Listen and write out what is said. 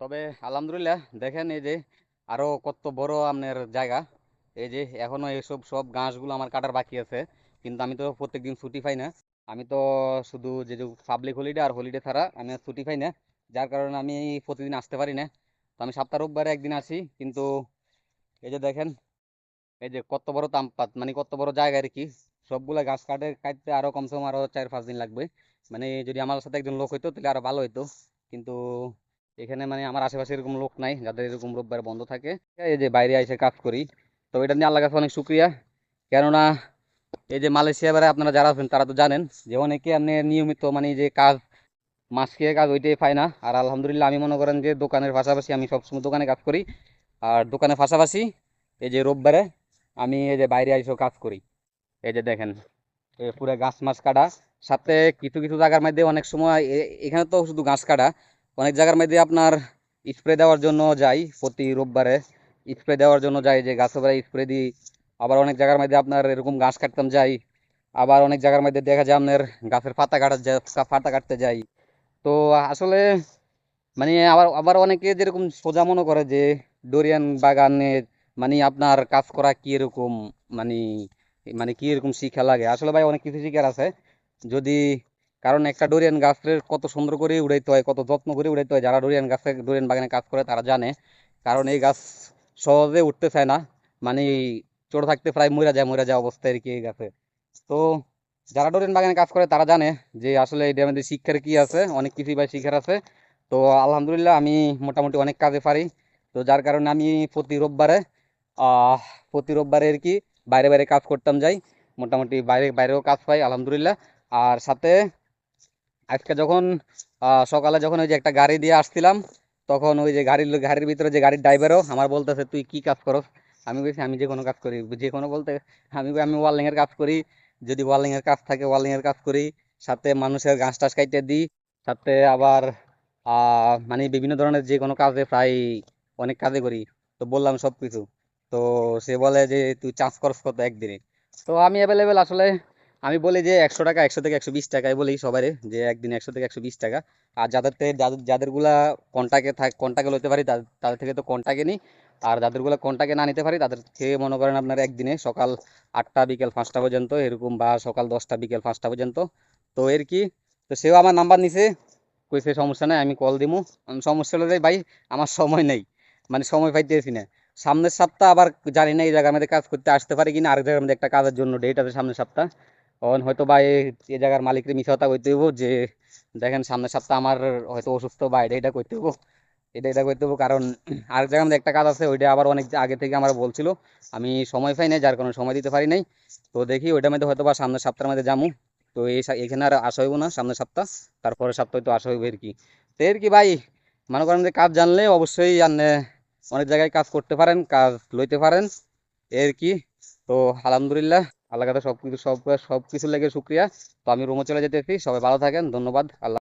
তবে আলহামদুলিল্লাহ দেখেন এই যে আরও কত বড় আপনার জায়গা। এই যে এখনও এইসব সব ঘাসগুলো আমার কাটার বাকি আছে, কিন্তু আমি তো প্রত্যেকদিন ছুটি পাই না। আমি তো শুধু যে পাবলিক হলিডে আর হলিডে ছাড়া আমি আর ছুটি পাই না, যার কারণে আমি প্রতিদিন আসতে পারি না। তো আমি সপ্তাহ রোববারে একদিন আসি, কিন্তু এই যে দেখেন, এই যে কত বড় তামপাত মানে কত বড় জায়গা আর কি। সবগুলা গাছ কাটে, কাটতে আরও কমসে কম আরও চার পাঁচ দিন লাগবে। মানে যদি আমার সাথে একজন লোক হইতো, তাহলে আরও ভালো হইতো। কিন্তু এখানে মানে আমার আশেপাশে এরকম লোক নাই, যাদের এরকম রোববার বন্ধ থাকে। এই যে বাইরে এসে কাজ করি। তো এটা নিয়ে আল্লাহ কাছে অনেক শুক্রিয়া। কেননা এই যে মালয়েশিয়া বেড়ে আপনারা যারা আছেন, তারা তো জানেন যে অনেকে আপনি নিয়মিত মানে যে কাজ, মাস খেয়ে কাজ ওইটাই পায় না। আর আলহামদুলিল্লাহ আমি মনে করেন যে দোকানের পাশাপাশি আমি সবসময় দোকানে কাজ করি। আর দোকানের পাশাপাশি এই যে রোববারে আমি এই যে বাইরে এসেও কাজ করি। এই যে দেখেন পুরো গাছ মাছ কাটা। সাথে কিছু কিছু জায়গার মধ্যে অনেক সময় এখানে তো শুধু গাছ কাটা। অনেক জায়গার মধ্যে আপনার স্প্রে দেওয়ার জন্য যাই, প্রতি রোববারে স্প্রে দেওয়ার জন্য যাই, যে গাছে বেড়ে স্প্রে দিই। আবার অনেক জায়গার মধ্যে আপনার এরকম গাছ কাটতাম যাই। আবার অনেক জায়গার মধ্যে দেখা যায় আপনার গাছের পাতা কাটা পাতা কাটতে যাই। তো আসলে মানে আবার আবার অনেকে যেরকম সোজা মনে করে যে ডোরিয়ান বাগানে মানে আপনার কাজ করা কি এরকম মানে মানে কি এরকম শিক্ষা লাগে। আসলে ভাই অনেক কিছু শিখার আছে। যদি কারণ একটা ডোরিয়ান গাছের কত সুন্দর করে উড়াইতে হয়, কত যত্ন করে উড়াইতে হয়। যারা ডোরিয়ান গাছে, ডোরিয়ান বাগানে কাজ করে তারা জানে। কারণ এই গাছ সহজে উঠতে চায় না। মানে ছোট থাকতে প্রায় মরে যায় মরে যায় অবস্থায় আর কি এই গাছে। তো যারা ডোরিয়ান বাগানে কাজ করে তারা জানে যে আসলে এটার মধ্যে শিক্ষার কি আছে, অনেক কিছুই ভাই শিক্ষার আছে। তো আলহামদুলিল্লাহ আমি মোটামুটি অনেক কাজে পারি। তো যার কারণে আমি প্রতি রোববারে প্রতি রোববারে আর কি বাইরে বাইরে কাজ করতাম যাই। মোটামুটি বাইরে, বাইরেও কাজ পাই, আলহামদুলিল্লাহ। আর সাথে আজকে যখন সকালে যখন ওই যে একটা গাড়ি দিয়ে আসছিলাম, তখন ওই যে গাড়ির গাড়ির ভিতরে যে গাড়ির ড্রাইভারও আমার বলতেছে, তুই কি কাজ করস? আমি বলছি, আমি যে কোনো কাজ করি। যে কোনো বলতে, আমি আমি ওয়ার্লিং এর কাজ করি। যদি ওয়ার্লিং এর কাজ থাকে ওয়ার্লিং এর কাজ করি। সাথে মানুষের ঘাস টাস কাটতে দিই। সাথে আবার মানে বিভিন্ন ধরনের যে কোনো কাজে প্রায় অনেক কাজে করি। তো বললাম সব কিছু তো সে বলে যে, তুই চাষ করস কত একদিনে? তো আমি অ্যাভেলেবেল আসলে আমি বলি যে একশো টাকা, একশো থেকে একশো বিশ টাকায় বলি সবারে যে একদিন একশো থেকে একশো বিশ টাকা। আর যাদের থেকে, যাদের, যাদেরগুলা কন্টাকে থাক কন্টাকে লইতে পারি, তাদের থেকে তো কন্টাকে নিই। আর যাদেরগুলো কন্টাকে না নিতে পারি, তাদের থেকে মনে করেন আপনার একদিনে সকাল আটটা বিকেল পাঁচটা পর্যন্ত, এরকম বা সকাল দশটা বিকেল পাঁচটা পর্যন্ত। তো এর কি? তো সেও আমার নাম্বার নিছে কইছে সমস্যা নাই, আমি কল দিমু। সমস্যা হলো ভাই, আমার সময় নেই মানে সময় পাইতেছি না। সামনের সপ্তাহ আবার জানি না এই জায়গার মধ্যে কাজ করতে আসতে পারি কিনা আরেক জায়গার মধ্যে একটা কাজের জন্য ডেট আছে সামনের সপ্তাহ। তখন হয়তো বা এই জায়গার মালিকের মিশা কথা কইতে হইব যে, দেখেন সামনের সপ্তাহ আমার হয়তো অসুস্থ বা এটা এটা করতে হইব, এটা এটা করতে হইব। কারণ আরেক জায়গার মধ্যে একটা কাজ আছে, ওইটা আবার অনেক আগে থেকে আমার বলছিল, আমি সময় পাই নাই, যার কারণে সময় দিতে পারি নাই। তো দেখি ওইটার মধ্যে হয়তো বা সামনের সপ্তাহের মধ্যে যামু। তো এই এখানে আর আসা হইব না সামনের সপ্তাহ তারপরে সপ্তাহে তো আসা হইব আর কি। তো এর কি ভাই, মনে করেন যে কাজ জানলে অবশ্যই অনেক জায়গায় কাজ করতে পারেন, কাজ লইতে পারেন। এর কি তো আলহামদুলিল্লাহ আল্লাহ কাছে সব কিছু সব সব কিছু লেগে শুক্রিয়া। তো আমি রুমে চলে যেতেছি, সবাই ভালো থাকেন, ধন্যবাদ, আল্লাহ